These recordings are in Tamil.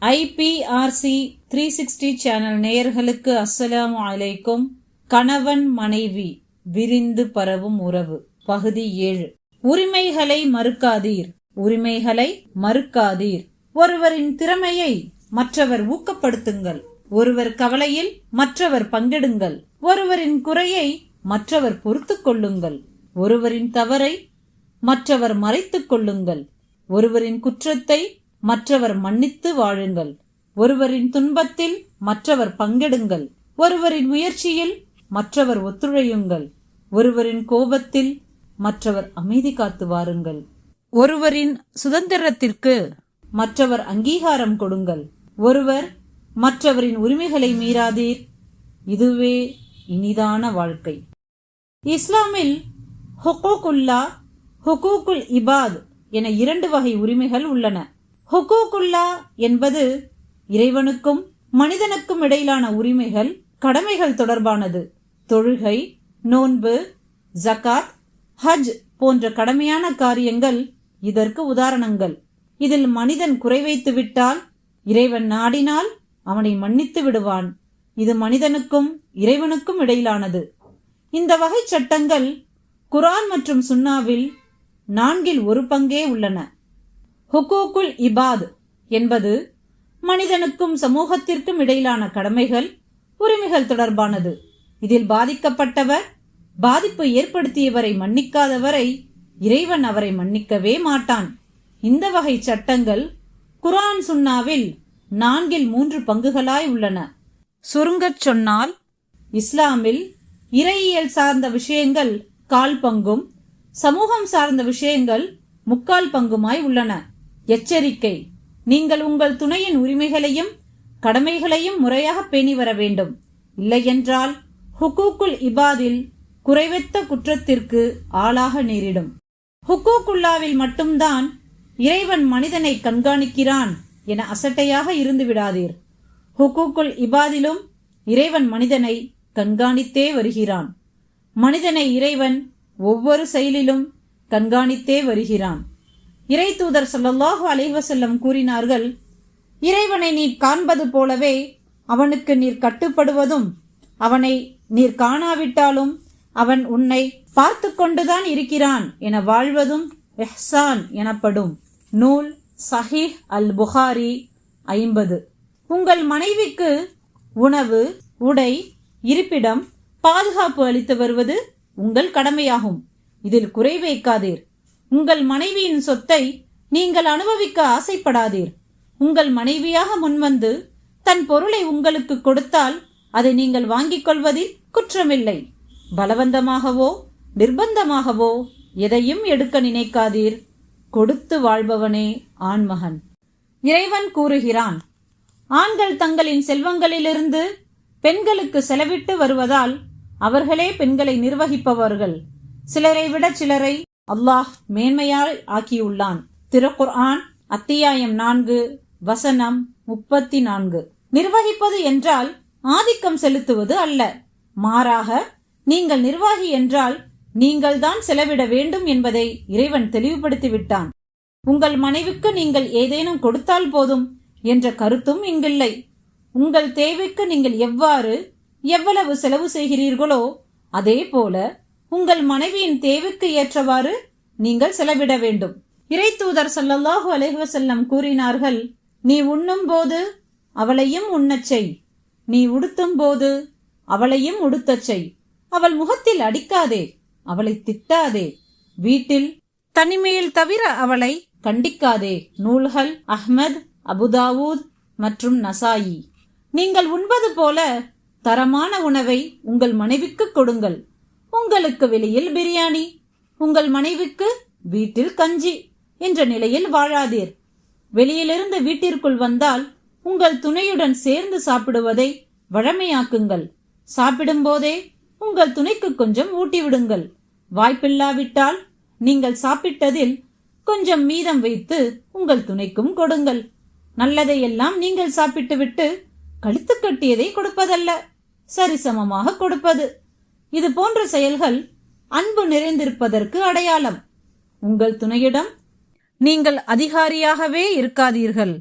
ஐபிஆர்சி த்ரீ சிக்ஸ்டி சேனல் நேயர்களுக்கு அஸ்ஸலாம் அலைக்கும். கணவன் மனைவி விரிந்து பரவும் உறவு. பகுதி ஏழு. உரிமைகளை மறுக்காதீர். உரிமைகளை மறுக்காதீர். ஒருவரின் திறமையை மற்றவர் ஊக்கப்படுத்துங்கள். ஒருவர் கவலையில் மற்றவர் பங்கிடுங்கள். ஒருவரின் குறையை மற்றவர் பொறுத்துக் கொள்ளுங்கள். ஒருவரின் தவறை மற்றவர் மறைத்துக் கொள்ளுங்கள். ஒருவரின் குற்றத்தை மற்றவர் மன்னித்து வாழுங்கள். ஒருவரின் துன்பத்தில் மற்றவர் பங்கெடுங்கள். ஒருவரின் முயற்சியில் மற்றவர் ஒத்துழையுங்கள். ஒருவரின் கோபத்தில் மற்றவர் அமைதி காத்து வாருங்கள். ஒருவரின் சுதந்திரத்திற்கு மற்றவர் அங்கீகாரம் கொடுங்கள். ஒருவர் மற்றவரின் உரிமைகளை மீறாதீர். இதுவே இனிதான வாழ்க்கை. இஸ்லாமில் ஹொகோகுல்லா ஹொகூகுல் இபாத் என இரண்டு வகை உரிமைகள் உள்ளன. ஹுகூகுல்லா என்பது இறைவனுக்கும் மனிதனுக்கும் இடையிலான உரிமைகள் கடமைகள் தொடர்பானது. தொழுகை நோன்பு ஜகாத் ஹஜ் போன்ற கடமையான காரியங்கள் இதற்கு உதாரணங்கள். இதில் மனிதன் குறை வைத்து விட்டால் இறைவன் நாடினால் அவனை மன்னித்து விடுவான். இது மனிதனுக்கும் இறைவனுக்கும் இடையிலானது. இந்த வகை சட்டங்கள் குரான் மற்றும் சுன்னாவில் நான்கில் ஒரு பங்கே உள்ளன. ஹுகூகுல் இபாத் என்பது மனிதனுக்கும் சமூகத்திற்கும் இடையிலான கடமைகள் உரிமைகள் தொடர்பானது. இதில் பாதிக்கப்பட்டவர் பாதிப்பு ஏற்படுத்தியவரை மன்னிக்காதவரை இறைவன் அவரை மன்னிக்கவே மாட்டான். இந்த வகை சட்டங்கள் குரான் சுன்னாவில் நான்கில் மூன்று பங்குகளாய் உள்ளன. சுருங்கச் சொன்னால் இஸ்லாமில் இறையியல் சார்ந்த விஷயங்கள் கால் பங்கும் சமூகம் சார்ந்த விஷயங்கள் முக்கால் பங்குமாய் உள்ளன. எச்சரிக்கை. நீங்கள் உங்கள் துணையின் உரிமைகளையும் கடமைகளையும் முறையாக பேணி வர வேண்டும். இல்லையென்றால் ஹுகூக்குல் இபாதில் குறைவெத்த குற்றத்திற்கு ஆளாக நேரிடும். ஹுகூக்குல்லாவில் மட்டும்தான் இறைவன் மனிதனை கண்காணிக்கிறான் என அசட்டையாக இருந்து விடாதீர். ஹுகூக்குல் இபாதிலும் இறைவன் மனிதனை கண்காணித்தே வருகிறான். மனிதனை இறைவன் ஒவ்வொரு செயலிலும் கண்காணித்தே வருகிறான். இறை தூதர் சொல்லல்லாஹு அலைவசல்லம் கூறினார்கள் இறைவனை நீர் காண்பது போலவே அவனுக்கு நீர் கட்டுப்படுவதும் அவனை நீர் காணாவிட்டாலும் அவன் உன்னை பார்த்து கொண்டுதான் இருக்கிறான் என வாழ்வதும் எஹ்சான் எனப்படும். நூல் சஹீஹ் அல் புகாரி ஐம்பது. உங்கள் மனைவிக்கு உணவு உடை இருப்பிடம் பாதுகாப்பு அளித்து வருவது உங்கள் கடமையாகும். இதில் குறை வைக்காதீர். உங்கள் மனைவியின் சொத்தை நீங்கள் அனுபவிக்க ஆசைப்படாதீர். உங்கள் மனைவியாக முன்வந்து தன் பொருளை உங்களுக்கு கொடுத்தால் அதை நீங்கள் வாங்கிக் கொள்வதில் குற்றமில்லை. பலவந்தமாகவோ நிர்பந்தமாகவோ எதையும் எடுக்க நினைக்காதீர். கொடுத்து வாழ்பவனே ஆண்மகன். இறைவன் கூறுகிறான் ஆண்கள் தங்களின் செல்வங்களிலிருந்து பெண்களுக்கு செலவிட்டு வருவதால் அவர்களே பெண்களை நிர்வகிப்பவர்கள். சிலரை விட சிலரை அல்லாஹ் மேன்மையால் ஆக்கியுள்ளான். திருக்குர்ஆன் அத்தியாயம் நான்கு வசனம் முப்பத்தி நான்கு நிர்வகிப்பது என்றால் ஆதிக்கம் செலுத்துவது அல்ல. மாறாக நீங்கள் நிர்வாகி என்றால் நீங்கள்தான் செலவிட வேண்டும் என்பதை இறைவன் தெளிவுபடுத்திவிட்டான். உங்கள் மனைவிக்கு நீங்கள் ஏதேனும் கொடுத்தால் போதும் என்ற கருத்தும் இங்கில்லை. உங்கள் தேவைக்கு நீங்கள் எவ்வாறு எவ்வளவு செலவு செய்கிறீர்களோ அதே போல உங்கள் மனைவியின் தேவைக்கு ஏற்றவாறு நீங்கள் செலவிட வேண்டும். இறை தூதர் சல்லல்லாஹு அலைஹி கூறினார்கள் நீ உண்ணும் போது அவளையும் உண்ணச் செய். நீ உடுத்தும் போது அவளையும் உடுத்தச் செய். அவள் முகத்தில் அடிக்காதே அவளை திட்டாதே. வீட்டில் தனிமையில் தவிர அவளை கண்டிக்காதே. நூல்கள் அஹ்மத் அபுதாவூத் மற்றும் நசாயி. நீங்கள் உண்பது போல தரமான உணவை உங்கள் மனைவிக்கு கொடுங்கள். உங்களுக்கு வெளியில் பிரியாணி. உங்கள் மனைவிக்கு வீட்டில் கஞ்சி என்ற நிலையில் வாழாதீர். வெளியிலிருந்து வீட்டிற்குள் வந்தால் உங்கள் துணையுடன் சேர்ந்து சாப்பிடுவதை வழமையாக்குங்கள். சாப்பிடும்போதே உங்கள் துணைக்கு கொஞ்சம் ஊட்டிவிடுங்கள். வாய்ப்பில்லாவிட்டால் நீங்கள் சாப்பிட்டதில் கொஞ்சம் மீதம் வைத்து உங்கள் துணைக்கும் கொடுங்கள். நல்லதையெல்லாம் நீங்கள் சாப்பிட்டுவிட்டு கழுத்து கட்டியதை கொடுப்பதல்ல. சரிசமமாக கொடுப்பது. இது போன்ற செயல்கள் அன்பு நிறைந்திருப்பதற்கு அடையாளம். உங்கள் துணையிடம் நீங்கள் அதிகாரியாகவே இருக்காதீர்கள்.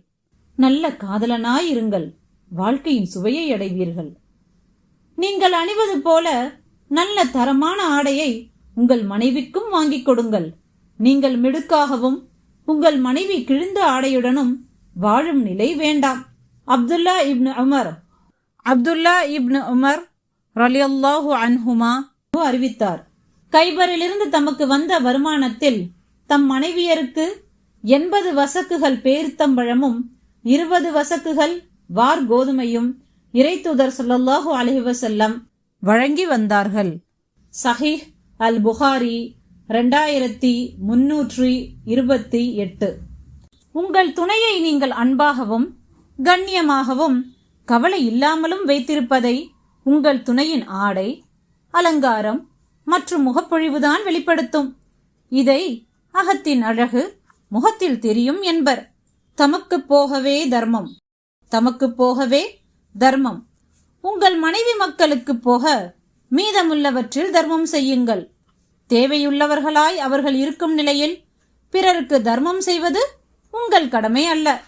நல்ல காதலனாய் இருங்கள். வாழ்க்கையின் சுவையை அடைவீர்கள். நீங்கள் அணிவது போல நல்ல தரமான ஆடையை உங்கள் மனைவிக்கும் வாங்கிக் கொடுங்கள். நீங்கள் மிடுக்காகவும் உங்கள் மனைவி கிழிந்த ஆடையுடனும் வாழும் நிலை வேண்டாம். Abdullah ibn Umar. Abdullah ibn Umar ரலியல்லாஹு அன்ஹுமா அறிவித்தார். கைபரிலிருந்து தமக்கு வந்த வருமானத்தில் தம் மனைவியருக்கு எண்பது வசக்குகள் பேரித்தம்பழமும் இருபது வசக்குகள் வார் கோதுமையும் இறைத்தூதர் சொல்லல்லாஹு அலைஹி வழங்கி வந்தார்கள். சஹீஹ் அல் புகாரி ரெண்டாயிரத்தி முன்னூற்றி இருபத்தி எட்டு. உங்கள் துணையை நீங்கள் அன்பாகவும் கண்ணியமாகவும் கவலை இல்லாமலும் வைத்திருப்பதை உங்கள் துணையின் ஆடை அலங்காரம் மற்றும் முகப்பொழிவுதான் வெளிப்படுத்தும். இதை அகத்தின் அழகு முகத்தில் தெரியும் என்பர். தமக்கு போகவே தர்மம். தமக்கு போகவே தர்மம். உங்கள் மனைவி மக்களுக்கு போக மீதமுள்ளவற்றில் தர்மம் செய்யுங்கள். தேவையுள்ளவர்களாய் அவர்கள் இருக்கும் நிலையில் பிறருக்கு தர்மம் செய்வது உங்கள் கடமை அல்ல.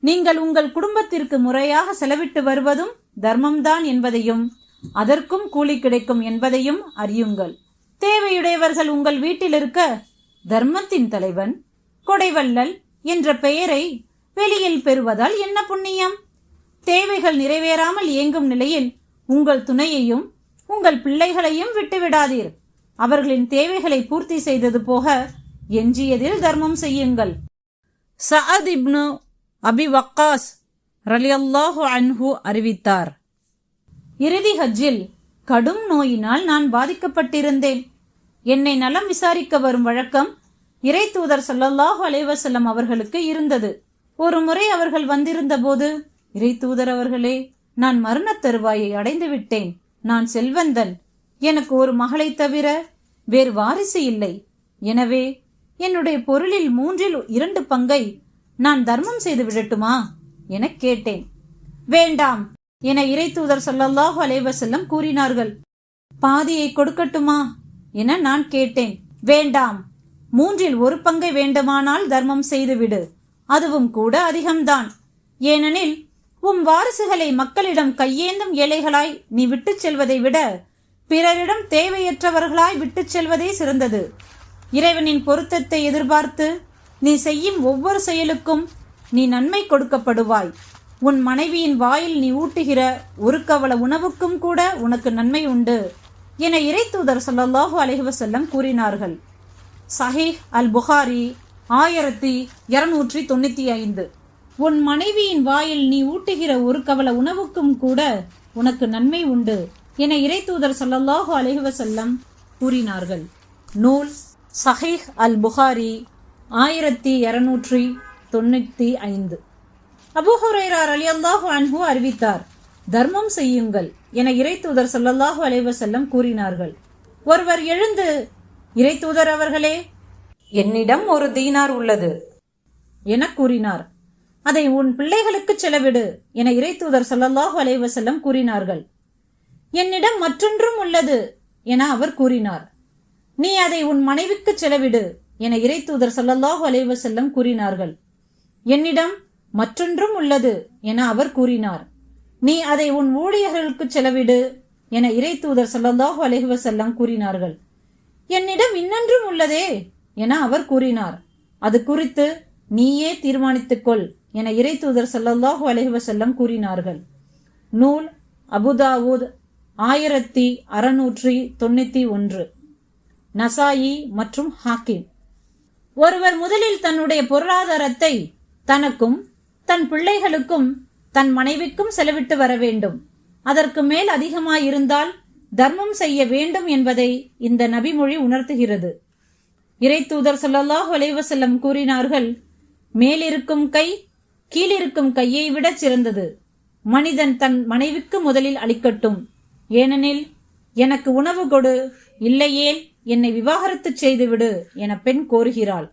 நீங்கள் உங்கள் குடும்பத்திற்கு முறையாக செலவிட்டு வருவதும் தர்மம்தான் என்பதையும் அதற்கும் கூலி கிடைக்கும் என்பதையும் அறியுங்கள். தேவையுடையவர்கள் உங்கள் வீட்டில் இருக்க தர்மத்தின் தலைவன் கொடைவள்ளல் என்ற பெயரை வெளியில் பெறுவதால் என்ன புண்ணியம்? தேவைகள் நிறைவேறாமல் இயங்கும் நிலையில் உங்கள் துணையையும் உங்கள் பிள்ளைகளையும் விட்டுவிடாதீர். அவர்களின் தேவைகளை பூர்த்தி செய்தது போக எஞ்சியதில் தர்மம் செய்யுங்கள். சஅத் இப்னு அபி வக்காஸ் ரலியல்லாஹு அன்ஹு அறிவித்தார். இறுதி ஹஜ்ஜில் கடும் நோயினால் நான் பாதிக்கப்பட்டிருந்தேன். என்னை நலம் விசாரிக்க வரும் வழக்கம் இறை தூதர் ஸல்லல்லாஹு அலைவசல்லம் அவர்களுக்கு இருந்தது. ஒரு முறை அவர்கள் வந்திருந்தபோது இறை தூதர் அவர்களே நான் மரணத் தருவாயை அடைந்து விட்டேன். நான் செல்வந்தன். எனக்கு ஒரு மகளைத் தவிர வேறு வாரிசு இல்லை. எனவே என்னுடைய பொருளில் மூன்றில் இரண்டு பங்கை நான் தர்மம் செய்து விடட்டுமா? எனக் கேட்டேன். வேண்டாம் என இறை தூதர் சொல்லல்லாஹு அலைவசல்லம் கூறினார்கள். பாதியை கொடுக்கட்டுமா என நான் கேட்டேன். வேண்டாம் மூன்றில் ஒரு பங்கை வேண்டுமானால் தர்மம் செய்துவிடு. அதுவும் கூட அதிகம்தான். ஏனெனில் உம் வாரிசுகளை மக்களிடம் கையேந்தும் ஏழைகளாய் நீ விட்டுச் செல்வதை விட பிறரிடம் தேவையற்றவர்களாய் விட்டுச் செல்வதே சிறந்தது. இறைவனின் பொருத்தத்தை எதிர்பார்த்து நீ செய்யும் ஒவ்வொரு செயலுக்கும் நீ நன்மை கொடுக்கப்படுவாய். உன் மனைவியின் வாயில் நீ ஊட்டுகிற ஒரு கவல உணவுக்கும் கூட உனக்கு நன்மை உண்டு என இறைத்தூதர் சொல்லல்லாஹு ஸல்லல்லாஹு கூறினார்கள். சஹீஹ் அல் புகாரி ஆயிரத்தி இருநூற்றி தொண்ணூற்றி ஐந்து. உன் மனைவியின் வாயில் நீ ஊட்டுகிற ஒரு கவல உணவுக்கும் கூட உனக்கு நன்மை உண்டு என இறைத்தூதர் சொல்லல்லாஹு அலிஹசல்லம் கூறினார்கள். நூல் சஹீஹ் அல் புகாரி ஆயிரத்தி இருநூற்றி தொண்ணூத்தி ஐந்து. அபுஹுரைரார் அலி அல்லாஹு அன்பு அறிவித்தார் தர்மம் செய்யுங்கள் என இறை தூதர் சொல்லல்லாஹு அலைவசல்லம் கூறினார்கள். ஒருவர் எழுந்து இறை தூதர் அவர்களே என்னிடம் ஒரு தீனார் உள்ளது என கூறினார். அதை உன் பிள்ளைகளுக்கு செலவிடு என இறை தூதர் சொல்லல்லாஹு அலைவசல்லம் கூறினார்கள். என்னிடம் மற்றொன்றும் உள்ளது என அவர் கூறினார். நீ அதை உன் மனைவிக்கு செலவிடு என இறை தூதர் சொல்லல்லாஹு அலைவசல்லம் கூறினார்கள். என்னிடம் மற்றொன்றும் உள்ளது என அவர் கூறினார். நீ அதை உன் ஊழியர்களுக்கு செலவிடு என இறை தூதர் ஸல்லல்லாஹு அலைஹி கூறினார்கள். என்னிடம் இன்னொன்றும் உள்ளதே என அவர் கூறினார். அது குறித்து நீயே தீர்மானித்துக்கொள் என இறை தூதர் ஸல்லல்லாஹு அலைஹி கூறினார்கள். நூல் அபுதாவூத் ஆயிரத்தி அறுநூற்றி தொண்ணூத்தி ஒன்று. நசாயி மற்றும் ஹாக்கிம். ஒருவர் முதலில் தன்னுடைய பொருளாதாரத்தை தனக்கும் தன் பிள்ளைகளுக்கும் தன் மனைவிக்கும் செலவிட்டு வர வேண்டும். அதற்கு மேல் அதிகமாயிருந்தால் தர்மம் செய்ய வேண்டும் என்பதை இந்த நபிமொழி உணர்த்துகிறது. இறை தூதர் ஸல்லல்லாஹு அலைஹி கூறினார்கள் மேலிருக்கும் கை கீழிருக்கும் கையை விட சிறந்தது. மனிதன் தன் மனைவிக்கு முதலில் அளிக்கட்டும். ஏனெனில் எனக்கு உணவு கொடு இல்லையேல் என்னை விவாகரத்து செய்துவிடு என பெண் கோருகிறாள்.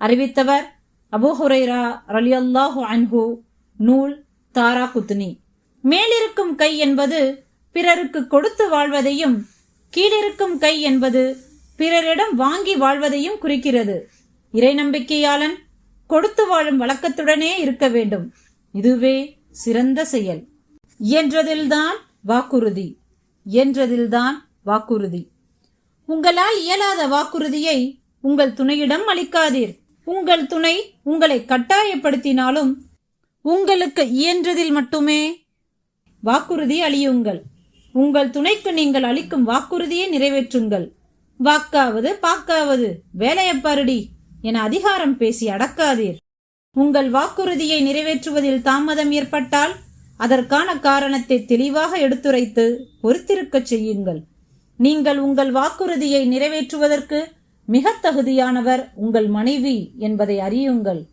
அறிவித்தவர் அபூ ஹுரைரா ரலியல்லாஹு அன்ஹு நூல் தாரா குத்னி. மேலிருக்கும் கை என்பது பிறருக்கு கொடுத்து வாழ்வதையும் கீழிருக்கும் கை என்பது பிறரிடம் வாங்கி வாழ்வதையும் குறிக்கிறது. இறை நம்பிக்கையாளன் கொடுத்து வாழும் வழக்கத்துடனே இருக்க வேண்டும். இதுவே சிறந்த செயல். என்றதில்தான் வாக்குறுதி. என்றதில்தான் வாக்குறுதி. உங்களால் இயலாத வாக்குறுதியை உங்கள் துணையிடம் அளிக்காதீர். உங்கள் துணை உங்களை கட்டாயப்படுத்தினாலும் உங்களுக்கு இயன்றதில் மட்டுமே வாக்குறுதி அளியுங்கள். உங்கள் துணைக்கு நீங்கள் அளிக்கும் வாக்குறுதியை நிறைவேற்றுங்கள். வாக்காவது பாக்காவது வேலையப்பாருடி என அதிகாரம் பேசி அடக்காதீர். உங்கள் வாக்குறுதியை நிறைவேற்றுவதில் தாமதம் ஏற்பட்டால் அதற்கான காரணத்தை தெளிவாக எடுத்துரைத்து பொறுத்திருக்கச் செய்யுங்கள். நீங்கள் உங்கள் வாக்குறுதியை நிறைவேற்றுவதற்கு மிக தகுதியானவர் உங்கள் மனைவி என்பதை அறியுங்கள்.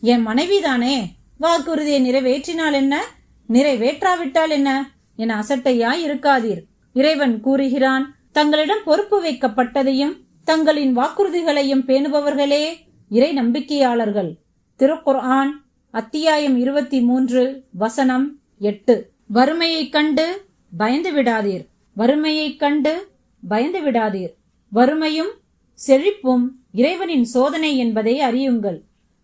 என் மனைவிதானே வாக்குறுதியை நிறைவேற்றினால் என்ன? நிறைவேற்றாவிட்டால் என்ன? என அசட்டையாய் இருக்காதீர். இறைவன் கூறுகிறான் தங்களிடம் பொறுப்பு வைக்கப்பட்டதையும் தங்களின் வாக்குறுதிகளையும் பேணுபவர்களே இறை நம்பிக்கையாளர்கள். திருக்குர்ஆன் அத்தியாயம் இருபத்தி மூன்று வசனம் எட்டு. வறுமையைக் கண்டு பயந்து விடாதீர். வறுமையைக் கண்டு பயந்து விடாதீர். வறுமையும் செழிப்பும் இறைவனின் சோதனை என்பதை அறியுங்கள்.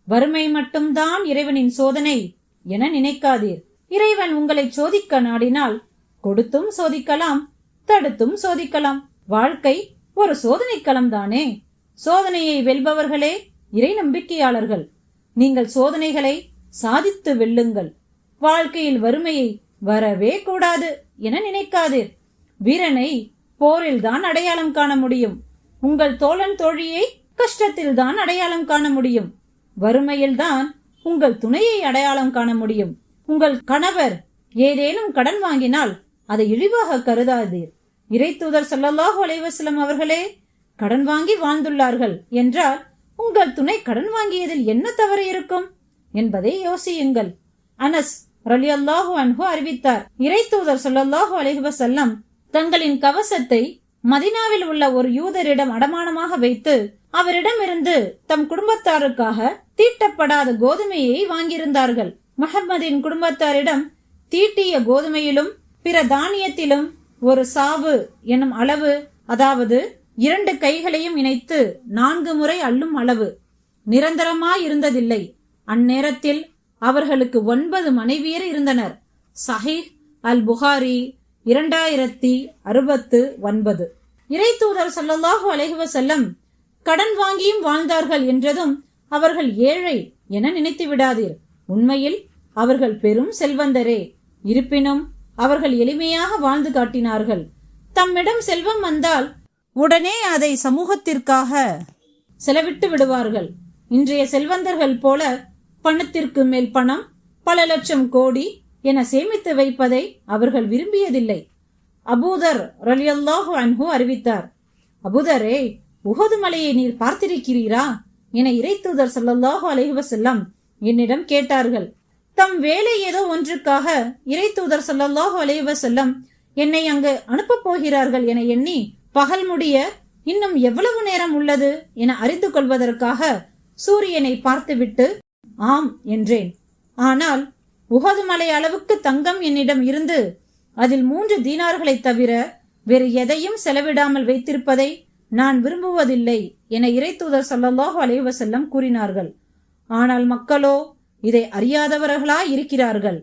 வறுமை மட்டும்தான் இறைவனின் சோதனை என நினைக்காதீர். இறைவன் உங்களை சோதிக்க நாடினால் கொடுத்தும் சோதிக்கலாம் தடுத்தும் சோதிக்கலாம். வாழ்க்கை ஒரு சோதனைக்களம் தானே சோதனையை வெல்பவர்களே இறை நம்பிக்கையாளர்கள். நீங்கள் சோதனைகளை சாதித்து வெல்லுங்கள். வாழ்க்கையில் வறுமையை வரவே கூடாது என நினைக்காதீர். வீரனை போரில்தான் அடையாளம் காண முடியும். உங்கள் தோழன் தோழியை கஷ்டத்தில் தான் அடையாளம் காண முடியும். வறுமையில்தான் உங்கள் துணையை அடையாளம் காண முடியும். உங்கள் கணவர் ஏதேனும் கடன் வாங்கினால் அதை இழிவாக கருதாதீர். இறைத்தூதர் தூதர் சல்லல்லாஹு அலைவசலம் அவர்களே கடன் வாங்கி வாழ்ந்துள்ளார்கள் என்றால் உங்கள் துணை கடன் வாங்கியதில் என்ன தவறு இருக்கும்? என்பதை யோசியுங்கள். அனஸ் ரலியல்லாஹு அன்ஹு அறிவித்தார். இறைத்தூதர் சொல்லல்லாஹு அலைஹுவசல்லம் தங்களின் கவசத்தை மதினாவில் உள்ள ஒரு யூதரிடம் அடமானமாக வைத்து அவரிடமிருந்து தம் குடும்பத்தாருக்காக தீட்டப்படாத கோதுமையை வாங்கியிருந்தார்கள். முஹம்மதின் குடும்பத்தாரிடம் தீட்டிய கோதுமையிலும் பிற தானியத்திலும் ஒரு சாவு எனும் அளவு அதாவது இரண்டு கைகளையும் இணைத்து நான்கு முறை அள்ளும் அளவு. நிரந்தரமாயிருந்ததில்லை. அந்நேரத்தில் அவர்களுக்கு ஒன்பது மனைவியர் இருந்தனர். சஹீஹ் அல் புகாரி இரண்டாயிரத்தி அறுபத்து ஒன்பது. இறை தூதர் சல்லல்லாஹு அலைஹி கடன் வாங்கியும் வாழ்ந்தார்கள் என்றதும் அவர்கள் ஏழை என நினைத்து விடாதீர். உண்மையில் அவர்கள் பெரும் செல்வந்தரே. இருப்பினும் அவர்கள் எளிமையாக வாழ்ந்து காட்டினார்கள். தம்மிடம் செல்வம் வந்தால் உடனே அதை சமூகத்திற்காக செலவிட்டு விடுவார்கள். இன்றைய செல்வந்தர்கள் போல பணத்திற்கு மேல் பணம் பல லட்சம் கோடி என சேமித்து வைப்பதை அவர்கள் விரும்பியதில்லை. அபூதர் ரலியல்லாஹு அன்ஹு அறிவித்தார். அபுதரே உகது மலையை நீர் பார்த்திருக்கிறீரா? என இறைத்தூதர் சல்லல்லாஹு அலைஹுவசல்லம் என்னிடம் கேட்டார்கள். தம் வேலை ஏதோ ஒன்றுக்காக இறைத்தூதர் சல்லல்லாஹு அலைஹுவசல்லம் என்னை அங்கு அனுப்பப் போகிறார்கள் என எண்ணி பகல் முடிய இன்னும் எவ்வளவு நேரம் உள்ளது என அறிந்து கொள்வதற்காக சூரியனை பார்த்துவிட்டு ஆம் என்றேன். ஆனால் உகது மலை அளவுக்கு தங்கம் என்னிடம் இருந்து அதில் மூன்று தீனார்களை தவிர வேறு எதையும் செலவிடாமல் வைத்திருப்பதை நான் விரும்புவதில்லை என இறைத்தூதர் சல்லல்லாஹு அலைவசல்லம் கூறினார்கள். ஆனால் மக்களோ இதை அறியாதவர்களா இருக்கிறார்கள்.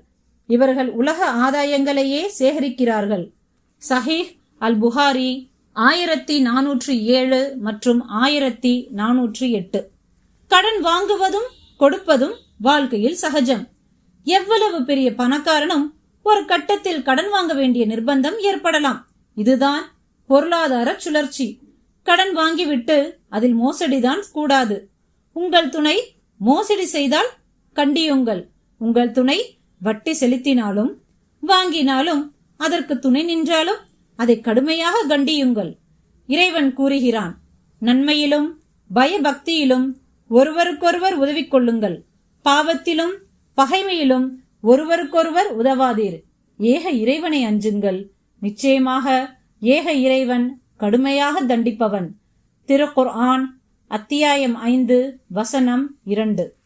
இவர்கள் உலக ஆதாயங்களையே சேகரிக்கிறார்கள். சஹீஹ் அல் புகாரி ஆயிரத்தி நானூற்றி ஏழு மற்றும் ஆயிரத்தி நானூற்றி எட்டு. கடன் வாங்குவதும் கொடுப்பதும் வாழ்க்கையில் சகஜம். எவ்வளவு பெரிய பணக்காரனும் ஒரு கட்டத்தில் கடன் வாங்க வேண்டிய நிர்பந்தம் ஏற்படலாம். இதுதான் பொருளாதார சுழற்சி. கடன் வாங்கிவிட்டு அதில் மோசடிதான் கூடாது. உங்கள் துணை மோசடி செய்தால் கண்டியுங்கள். உங்கள் துணை வட்டி செலுத்தினாலும் வாங்கினாலும் அதற்கு துணை நின்றாலும் அதை கடுமையாக கண்டியுங்கள். இறைவன் கூறுகிறான் நன்மையிலும் பயபக்தியிலும் ஒருவருக்கொருவர் உதவி கொள்ளுங்கள். பாவத்திலும் பகைமையிலும் ஒருவருக்கொருவர் உதவாதீர். ஏக இறைவனை அஞ்சுங்கள். நிச்சயமாக ஏக இறைவன் கடுமையாக தண்டிப்பவன். திருக்குர்ஆன் அத்தியாயம் ஐந்து வசனம் இரண்டு.